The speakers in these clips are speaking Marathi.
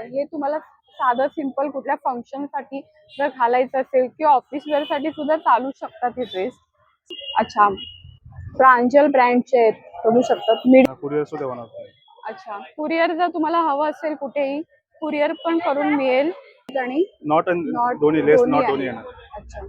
आहे. हे तुम्हाला साधं सिंपल कुठल्या फंक्शनसाठी जर घालायचं असेल किंवा ऑफिस वेअरसाठी सुद्धा चालू शकतात हे ड्रेस अच्छा. प्रांजल ब्रँडचे आहेत. बघू शकतात मिड कुरिअर सुद्धा. अच्छा. कुरिअर जर तुम्हाला हवं असेल कुठेही कुरिअर पण करून मिळेल. आणि नॉट दोन्ही लेस नॉट. दोन्ही येणार. अच्छा.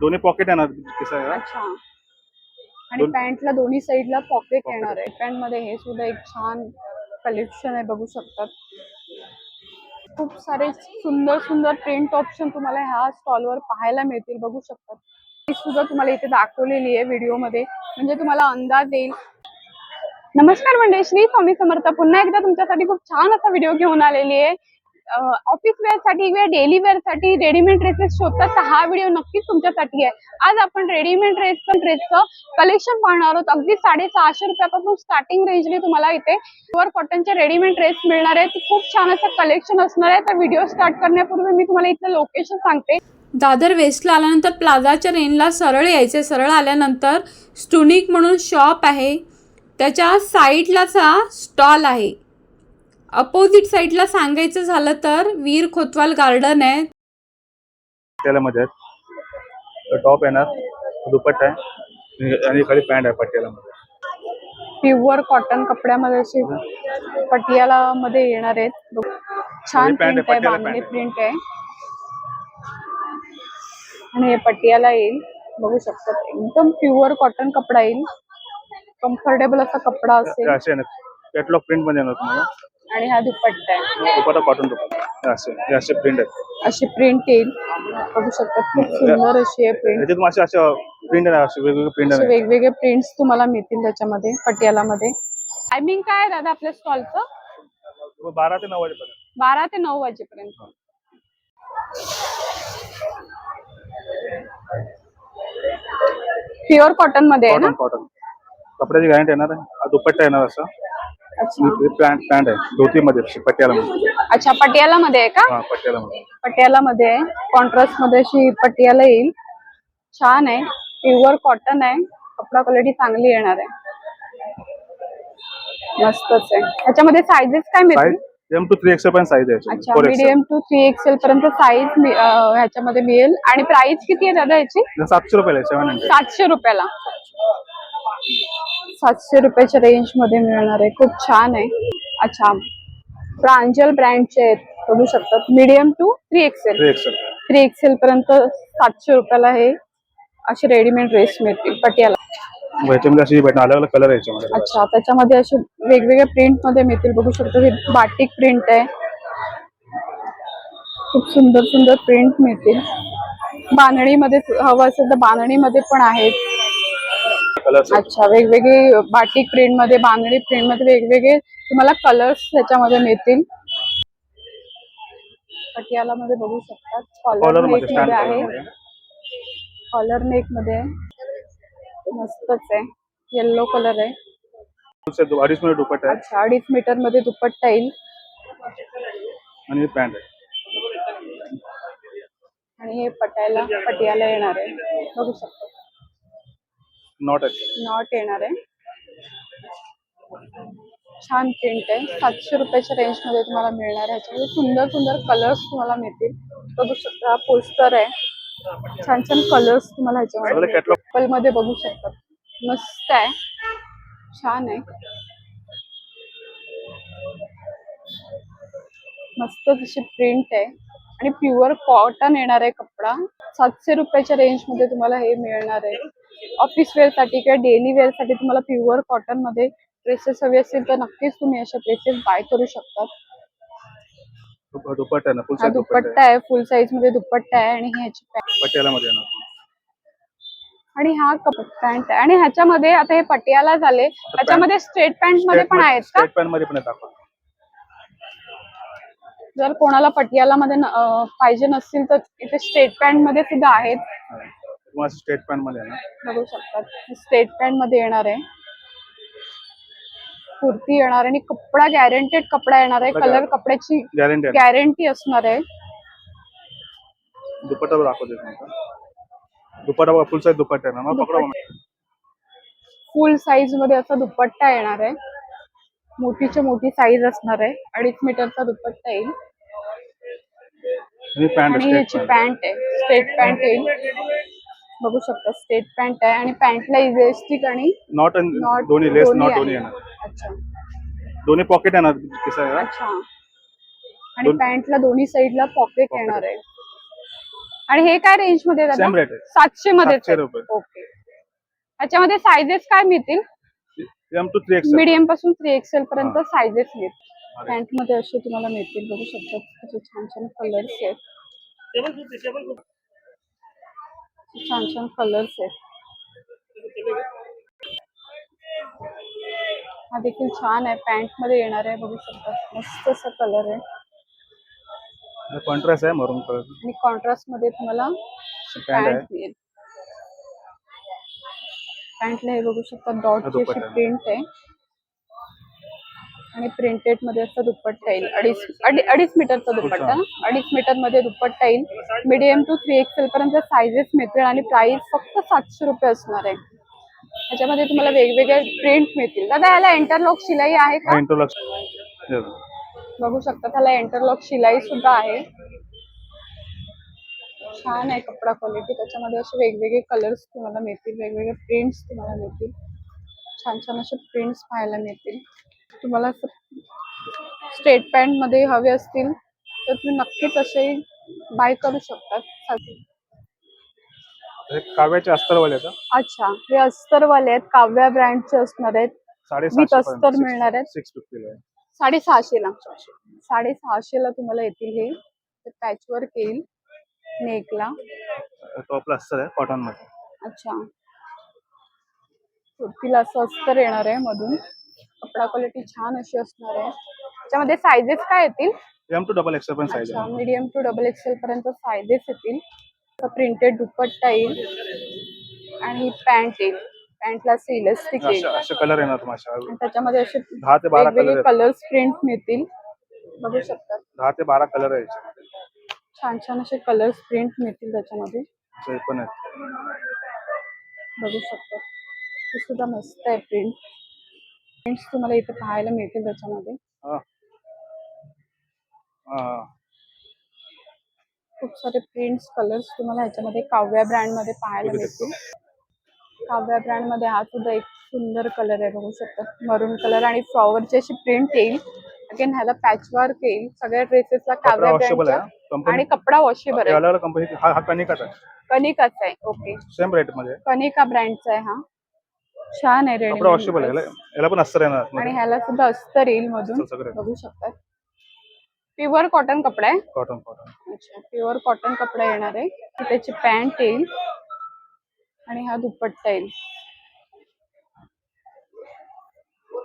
दोन्ही पॉकेट येणार कसं आहे अच्छा. आणि पॅन्टला दोन्ही साईडला पॉकेट. येणार आहे. पॅन्टमध्ये हे सुद्धा एक छान कलेक्शन आहे बघू शकतात. खूप सारे सुंदर सुंदर प्रिंट ऑप्शन तुम्हाला ह्या स्टॉलवर पाहायला मिळतील. बघू शकतात. ती सुद्धा तुम्हाला इथे दाखवलेली आहे व्हिडिओमध्ये म्हणजे तुम्हाला अंदाज येईल नमस्कार मंडळी श्री स्वामी समर्थ. पुन्हा एकदा तुमच्यासाठी खूप छान असा व्हिडिओ घेऊन आलेली आहे. ऑफिस वेअरसाठी किंवा डेली वेअरसाठी रेडीमेड ड्रेसेस शोधतात तर हा व्हिडिओ नक्कीच तुमच्यासाठी आहे. आज आपण रेडीमेड ड्रेस पण ड्रेसचं कलेक्शन पाहणार आहोत. अगदी साडेसहाशे रुपयापासून स्टार्टिंग रेंजने तुम्हाला इथे प्युअर कॉटनचे रेडीमेड ड्रेस मिळणार आहे. खूप छान असं कलेक्शन असणार आहे. तर व्हिडिओ स्टार्ट करण्यापूर्वी मी तुम्हाला इथलं लोकेशन सांगते. दादर वेस्टला आल्यानंतर प्लाझाच्या रेनला सरळ यायचे. सरळ आल्यानंतर स्टुनिक म्हणून शॉप आहे. त्याच्या साईडलाचा स्टॉल आहे. अपोजिट साईडला सांगायचं झालं तर वीर खोतवाल गार्डन आहे. पट्ट्यालामध्ये टॉप येणार दुपट्टा आहे. आणि- खाली पॅन्ट आहे पट्ट्यालामध्ये. प्युअर कॉटन कपड्यामध्ये असे पटियाला मध्ये येणार आहेत. छान हे प्रिंट आहे पटियाला बांगडी. प्रिंट आहे. आणि हे पटियाला येईल. बघू शकतात एकदम प्युअर कॉटन कपडा येईल. कम्फर्टेबल असा कपडा हे असेल. कॅटलॉग प्रिंटमध्ये येणार तुम्हाला. आणि हा दुपट्टा आहे. दुपट्टा कॉटन दुपट्टा. असे हे असे प्रिंट आहेत. अशी प्रिंट येईल. बघू शकतात खूप सुंदर अशी आहे प्रिंट याच्यात असे असे प्रिंट आहे असे वेगवेगळे प्रिंट असे आहे वेगवेगळे प्रिंट्स तुम्हाला मिळतील त्याच्यामध्ये पटियालामध्ये. टायमिंग काय आहे दादा आपल्या स्टॉलचं बारा ते नऊ वाजेपर्यंत. बारा ते नऊ वाजेपर्यंत. प्युअर कॉटनमध्ये आहे ना? कॉटन कॉटन कपड्याची गॅरंटी येणार आहे. हा दुपट्टा येणार असं. पॅन्ट पॅन्ट आहे. धोतीमध्ये पट्ट्यालामध्ये अच्छा पटियाला मध्ये आहे का? हा पटियाला मध्ये आहे. कॉन्ट्रास्टमध्ये अशी पटियाला येईल. छान आहे. प्युअर कॉटन आहे. कपडा क्वालिटी चांगली येणार आहे. मस्तच आहे. ह्याच्यामध्ये साईजेस काय मिळतील? Size M two three XL पर्यंत साईज आहे अच्छा मीडियम टू थ्री एक्सेल पर्यंत साईज ह्याच्यामध्ये मिळेल. आणि प्राइस किती आहे दादा याची? सातशे रुपयाला हंड्रेड सातशे रुपयाला. सातशे रुपयाच्या रेंजमध्ये मिळणार आहे. खूप छान आहे. अच्छा प्रांजल ब्रँडचे आहेत. बघू शकतात. Medium two three XL three XL पर्यंत सातशे रुपयाला हे असे रेडीमेड ड्रेस मिळतील. पटियाला. अलग कलर आहे याच्यामध्ये अच्छा त्याच्यामध्ये असे वेगवेगळे प्रिंटमध्ये मिळतील. बघू शकतो हे बाटिक प्रिंट आहे. खूप सुंदर सुंदर प्रिंट मिळतील. बांधणीमध्ये हवं असेल तर बांधणीमध्ये पण आहेत. अच्छा वेगवेगळे बाटिक प्रिंटमध्ये बांधणी प्रिंटमध्ये वेगवेगळे तुम्हाला कलर्स त्याच्यामध्ये मिळतील. पटियाला मध्ये बघू शकतात. कॉलर नेकमध्ये आहे. कलर नेकमध्ये. मस्तच आहे. येल्लो कलर आहे. अडीच मिनिट दुपट्टा अच्छा अडीच मीटरमध्ये दुपट्टा येईल. आणि पॅन्ट आहे. आणि हे पटायला पटियाला येणार आहे. बघू शकतो. नॉट नॉट येणार आहे. छान प्रिंट आहे. सातशे रुपयाच्या रेंजमध्ये तुम्हाला मिळणार आहे. ह्याच्यामध्ये सुंदर सुंदर कलर्स तुम्हाला मिळतील. बघू शकता पोस्टर आहे. छान छान कलर्स तुम्हाला ह्याच्यामध्ये कॅटलॉगमध्ये बघू शकतात मस्त आहे. छान आहे. मस्त तशी प्रिंट आहे. आणि प्युअर कॉटन येणार आहे कपडा. सातशे रुपयाच्या रेंजमध्ये तुम्हाला हे मिळणार आहे. ऑफिस वेअरसाठी किंवा डेली वेअरसाठी तुम्हाला प्युअर कॉटनमध्ये ड्रेसेस हवे असतील तर नक्कीच तुम्ही अशा ड्रेसेस बाय करू शकतात. दुपट्टा आहे ना? फुल हा साईज दुपट्टा आहे. फुल साईजमध्ये दुपट्टा आहे आणि ह्याची पॅ- आहे पट्ट्यालामध्ये येणार आणि हा कप पॅन्ट आहे. आणि ह्याच्यामध्ये आता हे पटियाला झाले. ह्याच्यामध्ये स्ट्रेट पॅन्टमध्ये पण आहेत का? स्टेट पॅन्टमध्ये पण जर कोणाला पटियाला मध्ये न- अं, पाहिजे नसतील तर इथे स्ट्रेट पॅन्टमध्ये सुद्धा आहेत. तुम्हाला स्टेट पॅन्टमध्ये बघू शकतात. स्ट्रेट पॅन्टमध्ये येणार आहे. कुर्ती येणार आणि कपडा गॅरंटेड कपडा येणार आहे. कलर कपड्याची गॅरंटी असणार आहे. दुपट्टा पण दाखवते तुम्हाला दुपट्टा बघा फुल साईज दुपट्टा आहे ना पकडा दुपट्टा. फुल साईजमध्ये असा दुपट्टा येणार आहे. मोठीच्या मोठी साईज असणार आहे. अडीच मीटरचा दुपट्टा येईल. आणि पॅन्ट आणि याची पॅन्ट आहे. स्ट्रेट पॅन्ट येईल. बघू शकता. स्ट्रेट पॅन्ट आहे आणि पॅन्टला इलेस्टिक आणि नॉट नॉट दोन्ही लेस नॉट. दोन्ही येणार. अच्छा. दोन्ही पॉकेट येणार किसा आहे अच्छा. आणि दोन- पॅन्टला दोन्ही साईडला पॉकेट येणार आहे. आणि हे काय रेंजमध्ये दादा? सेम रेट आहे. सातशे मध्ये. ओके त्याच्यामध्ये सायझेस काय मिळतील? एम टू थ्री मीडियमपासून थ्री एक्सेल पर्यंत हा. सायझेस मिळतील. पॅन्टमध्ये असे तुम्हाला मिळतील. बघू शकता छान छान कलर्स आहेत. छान छान कलर्स आहेत. हा देखील छान आहे. पॅन्टमध्ये येणार आहे बघू शकता. मस्त असा कलर आहे. कॉन्ट्रास्ट आहे मरून कलर आणि कॉन्ट्रास्टमध्ये तुम्हाला पॅन्ट मिळेल. पॅन्टला हे बघू शकता. डॉटची अशी. प्रिंट आहे. आणि प्रिंटेडमध्ये असं दुपट्टा येईल. अडीच अडी- अडीच मीटरचा दुपट्टा. अडीच मीटरमध्ये दुपट्टा येईल. मीडियम टू थ्री एक्सेल पर्यंत सायझेस मिळतील आणि प्राइस फक्त सातशे रुपये असणार आहे. त्याच्यामध्ये तुम्हाला वेगवेगळे प्रिंट मिळतील. दादा याला इंटरलॉक शिलाई आहे का? इंटरलॉक बघू शकता त्याला इंटरलॉक शिलाई सुद्धा आहे. छान आहे कपडा क्वालिटी त्याच्यामध्ये असे वेगवेगळे कलर्स तुम्हाला मिळतील. वेगवेगळे प्रिंट्स तुम्हाला मिळतील. छान छान असे प्रिंट्स पाहायला मिळतील. तुम्हाला स्ट्रेट पॅन्टमध्ये हवे असतील तर तुम्ही नक्कीच असे बाय करू शकतात काव्याचे अस्तरवाले. अच्छा हे अस्तरवाले आहेत काव्या ब्रँडचे असणार आहेत. With अस्तर साडेसहाशे मिळणार आहेत. सिक्स फिफ्टीला आहे. साडेसहाशेला साडेसहाशेला तुम्हाला येतील हे. पॅचवर्क येईल नेकला टॉपला अस्तर आहे कॉटनमध्ये. अच्छा. कुर्तीला असं अस्तर येणार आहे मधून. कपडा क्वालिटी छान अशी असणार आहे. त्याच्यामध्ये सायझेस काय येतील? एम टू डबल एक्सेल पण साईज अच्छा आहे. मीडियम टू डबल एक्सेल पर्यंत सायझेस येतील. प्रिंटेड दुपट्टा येईल. आणि पॅन्ट येईल. पॅन्टला असं इलेस्टिक येईल. असे असे कलर येणार तुम्हाला आणि त्याच्यामध्ये असे दहा ते बारा वेगवेगळे कलर कलर्स प्रिंट मिळतील. बघू शकतात दहा ते बारा कलर आहे याच्यामध्ये. छान छान असे कलर्स प्रिंट मिळतील त्याच्यामध्ये. असे पण आहेत. बघू शकता. हे सुद्धा मस्त आहे प्रिंट प्रिंट्स तुम्हाला इथे पाहायला मिळतील त्याच्यामध्ये. खूप सारे प्रिंट्स कलर्स तुम्हाला ह्याच्यामध्ये काव्या ब्रँडमध्ये पाहायला मिळतील. काव्या ब्रँडमध्ये हा सुद्धा एक सुंदर कलर आहे बघू शकता. मरून कलर आणि फ्लॉवरची अशी प्रिंट येईल. अगेन ह्याला पॅचवर्क येईल. सगळ्या ड्रेसेसला काव्या कंपनी आणि कपडा वॉशेबल आहे. कनिकाचा आहे. ओके सेम रेटमध्ये. कनिका ब्रँडचा आहे हा. छान आहे कपडा वॉशेबल आहे. रेडी याला याला पण अस्तर येणार आणि. ह्याला सुद्धा अस्तर येईल मधून. अस्तर सगळं. बघू शकतात प्युअर कॉटन कपडा आहे. कॉटन कॉटन अच्छा प्युअर कॉटन कपडा येणार आहे. ही त्याची पॅन्ट येईल. आणि हा दुपट्टा येईल.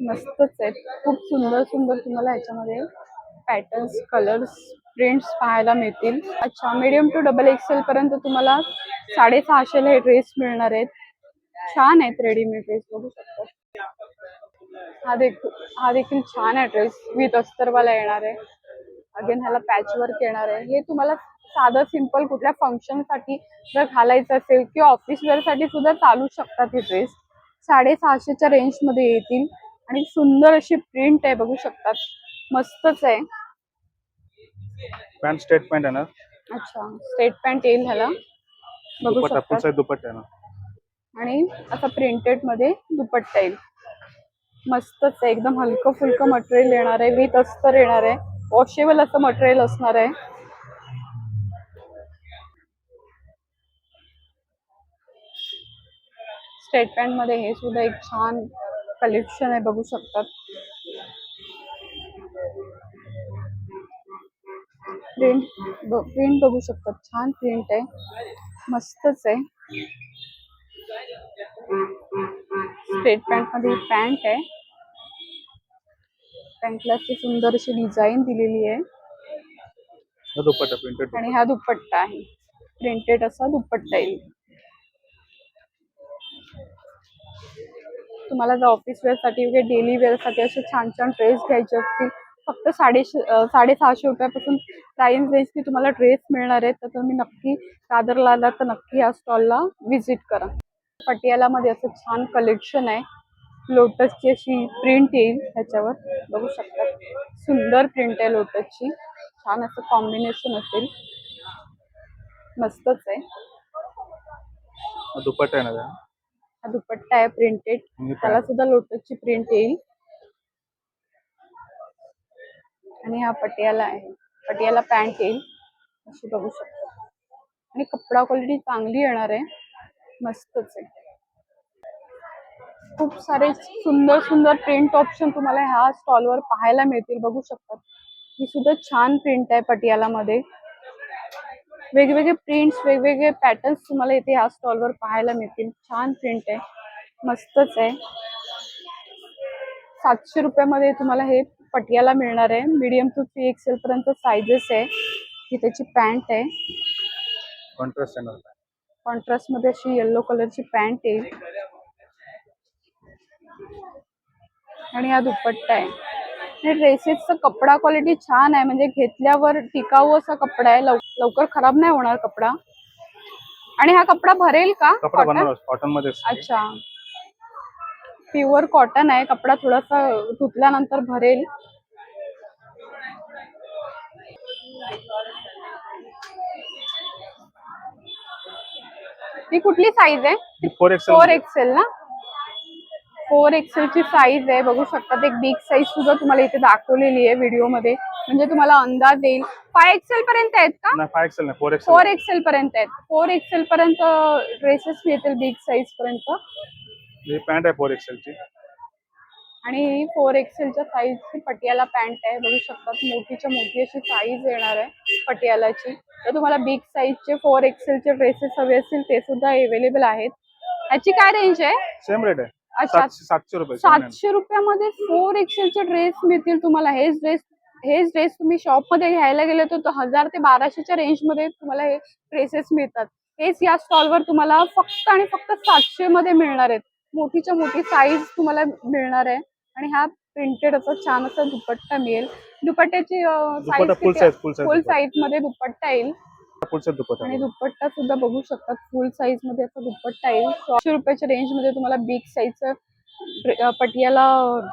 मस्तच आहे. खूप सुंदर सुंदर तुम्हाला ह्याच्यामध्ये पॅटर्न्स कलर्स प्रिंट्स पाहायला मिळतील. अच्छा मीडियम टू डबल एक्सेल पर्यंत तुम्हाला साडेसहाशेला हे ड्रेस मिळणार आहेत. छान आहेत रेडीमेड ड्रेस बघू शकता. हा देखील हा देखील छान आहे ड्रेस विथ अस्तरवाला येणार आहे. अगेन ह्याला पॅच वर्क येणार आहे. हे तुम्हाला साधं सिंपल कुठल्या फंक्शनसाठी जर घालायचं असेल किंवा ऑफिस वेअरसाठी सुद्धा चालू शकतात हे ड्रेस साडेसहाशेच्या रेंजमध्ये येतील. आणि सुंदर अशी प्रिंट आहे बघू शकतात. मस्तच आहे. पॅन्ट स्ट्रेट पॅन्ट येणार अच्छा स्ट्रेट पॅन्ट येईल ह्याला. बघू साईज दुपट्टा आणि असा प्रिंटेडमध्ये दुपट्टा येईल. मस्तच आहे एकदम हलकं फुलकं मटेरियल येणार आहे विथ अस्तर येणार आहे वॉशेबल असं मटेरियल असणार आहे. स्टेट पॅन्टमध्ये हे सुद्धा एक छान कलेक्शन आहे बघू शकतात. प्रिंट प्रिंट बघू शकतात छान प्रिंट आहे. मस्तच आहे. स्ट्रेट पॅन्टमध्ये पॅन्ट आहे. पॅन्टला सुंदर अशी डिझाईन दिलेली आहे. दुपट्टा प्रिंटेड आणि हा दुपट्टा आहे. प्रिंटेड असा दुपट्टा येईल. तुम्हाला जर ऑफिस वेअरसाठी किंवा डेली वेअरसाठी असे छान छान ड्रेस घ्यायचे असतील फक्त साडेशे अं, साडेसहाशे रुपयापासून प्राईस रेंजची तुम्हाला ड्रेस मिळणार आहेत तर तुम्ही नक्की दादरला आलात तर नक्की या स्टॉलला व्हिजिट करा. पटियालामध्ये असं छान कलेक्शन आहे. लोटसची अशी प्रिंट येईल ह्याच्यावर. बघू शकता. सुंदर प्रिंट आहे लोटसची छान असं कॉम्बिनेशन असेल. मस्तच आहे. हा दुपट्टा आहे हा दुपट्टा आहे प्रिंटेड त्याला. सुद्धा लोटसची प्रिंट येईल. आणि हा पटियाला आहे. पटियाला पॅन्ट येईल. अशी बघू शकता. आणि कपडा क्वालिटी चांगली येणार आहे. मस्तच आहे. खूप सारे सुंदर सुंदर प्रिंट ऑप्शन तुम्हाला ह्या स्टॉलवर पाहायला मिळतील. बघू शकतात. ही सुद्धा छान प्रिंट आहे पटियालामध्ये. वेगवेगळे प्रिंट्स वेगवेगळे पॅटर्न्स तुम्हाला इथे ह्या स्टॉलवर पाहायला मिळतील. छान प्रिंट आहे. मस्तच आहे. सातशे रुपयामध्ये तुम्हाला हे पटियाला मिळणार आहे. मीडियम टू थ्री एक्सेल पर्यंत सायझेस आहे. ही त्याची पॅन्ट आहे. कॉन्ट्रास्ट आहे. कॉन्ट्रास्टमध्ये अशी येल्लो कलरची पॅन्ट येईल आणि हा दुपट्टा आहे. ड्रेसेसचा कपडा क्वालिटी छान आहे. म्हणजे घेतल्यावर टिकाऊ असा कपडा आहे. लव लवकर खराब नाही होणार कपडा. आणि हा कपडा भरेल का? कॉटनमध्ये अच्छा. प्युअर कॉटन आहे. कपडा थोडासा धुतल्यानंतर भरेल. ही कुठली साईज आहे? फोर एक्सेल फोर एक्सेल ना? फोर एक्सेल ची साईज आहे. बघू शकता एक बिग साईज सुद्धा तुम्हाला इथे दाखवलेली आहे व्हिडिओमध्ये. म्हणजे तुम्हाला अंदाज येईल फाय एक्सेल पर्यंत आहेत का? फाय एक्सेल नाही फोर एक्सेल फोर एक्सेल पर्यंत आहेत. फोर एक्सेल पर्यंत ड्रेसेस मिळतील बिग साईज पर्यंत. पॅन्ट आहे फोर एक्सेलची आणि फोर एक्सेलच्या साईजची पटियाला पॅन्ट आहे. बघू शकतात मोठीच्या मोठी अशी साईज येणार आहे पटियालाची. तर तुम्हाला बिग साईजचे फोर एक्सेलचे ड्रेसेस हवे असतील ते सुद्धा अवेलेबल आहेत. याची काय रेंज आहे? सेम रेट आहे. अच्छा. सातशे सातशे रुपये रुपयामध्ये फोर एक्सेलचे ड्रेस मिळतील तुम्हाला. हेच ड्रेस हेच ड्रेस तुम्ही शॉपमध्ये घ्यायला गेले तर तो हजार ते बाराशेच्या रेंजमध्ये तुम्हाला हे ड्रेसेस मिळतात. हेच या स्टॉलवर तुम्हाला फक्त आणि फक्त सातशे मध्ये मिळणार आहेत. मोठीच्या मोठी साईज तुम्हाला मिळणार आहे. आणि हा प्रिंटेड असा छान असा दुपट्टा मिळेल. दुपट्ट्याची दुपट्टा full size, full size फुल दुपट्टा. साईजमध्ये दुपट्टा येईल. दुपट्टा आणि दुपट्टा सुद्धा बघू शकतात. फुल साईजमध्ये असा दुपट्टा येईल. सहाशे रुपयाच्या रेंजमध्ये तुम्हाला बिग साईजचं पटियाला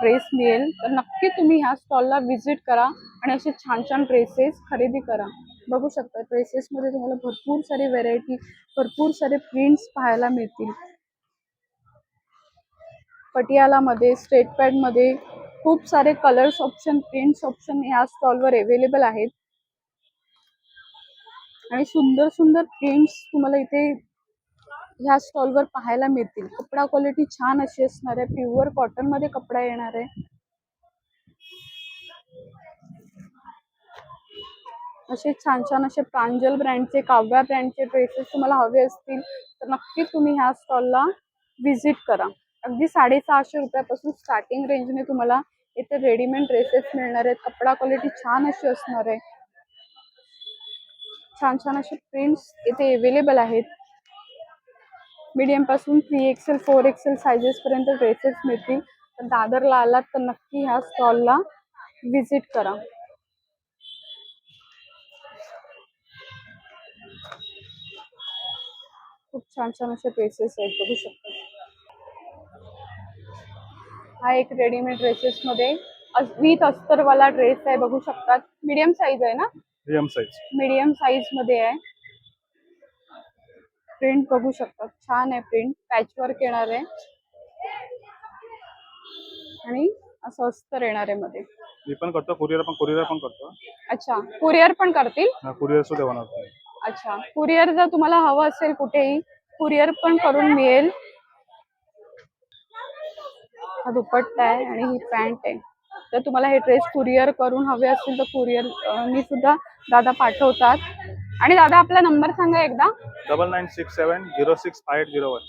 ड्रेस मिळेल. तर नक्की तुम्ही ह्या स्टॉलला व्हिजिट करा आणि असे छान छान ड्रेसेस खरेदी करा. बघू शकता ड्रेसेस मध्ये तुम्हाला भरपूर सारी व्हेरायटी भरपूर सारे प्रिंट्स पाहायला मिळतील. पटियालामध्ये स्ट्रेट पॅडमध्ये खूप सारे कलर्स ऑप्शन प्रिंट्स ऑप्शन ह्या स्टॉलवर अवेलेबल आहेत. आणि सुंदर सुंदर प्रिंट्स तुम्हाला इथे ह्या स्टॉलवर पाहायला मिळतील. कपडा क्वालिटी छान अशी असणार आहे. प्युअर कॉटनमध्ये कपडा येणार आहे. असे छान छान असे प्रांजल ब्रँडचे काव्या ब्रँडचे ड्रेसेस तुम्हाला हवे असतील तर नक्की तुम्ही ह्या स्टॉलला व्हिजिट करा. अगदी साडेसहाशे रुपयापासून स्टार्टिंग रेंजने तुम्हाला इथे रेडीमेड ड्रेसेस मिळणार आहेत. कपडा क्वालिटी छान अशी असणार आहे. छान छान असे प्रिंट्स इथे अवेलेबल आहेत. मीडियमपासून three XL four XL sizes पर्यंत ड्रेसेस मिळतील. तर दादरला आलात तर नक्की ह्या स्टॉलला व्हिजिट करा. खूप छान छान असे ड्रेसेस आहेत बघू शकता. हा एक रेडीमेड ड्रेसेस मध्ये विथ अस्तरवाला ड्रेस आहे बघू शकतात. मीडियम साईज आहे ना? मीडियम साईज मीडियम साईजमध्ये आहे. प्रिंट बघू शकतात. छान आहे प्रिंट पॅच वर्क येणार आहे. आणि असं अस्तर येणार आहे मध्ये. मी पण करतो. कुरिअर पण कुरिअर पण करतो. अच्छा. कुरिअर पण करतील? कुरिअर सुद्धा बनवतो अच्छा. कुरिअर जर तुम्हाला हवं असेल कुठेही कुरिअर पण करून मिळेल. हा दुपट्टा आहे आणि ही पॅन्ट आहे. तर तुम्हाला हे ड्रेस कुरिअर करून हवे असतील तर कुरिअर मी सुद्धा दादा पाठवतात. आणि दादा आपला नंबर सांगा एकदा. Double nine six seven zero six five zero one.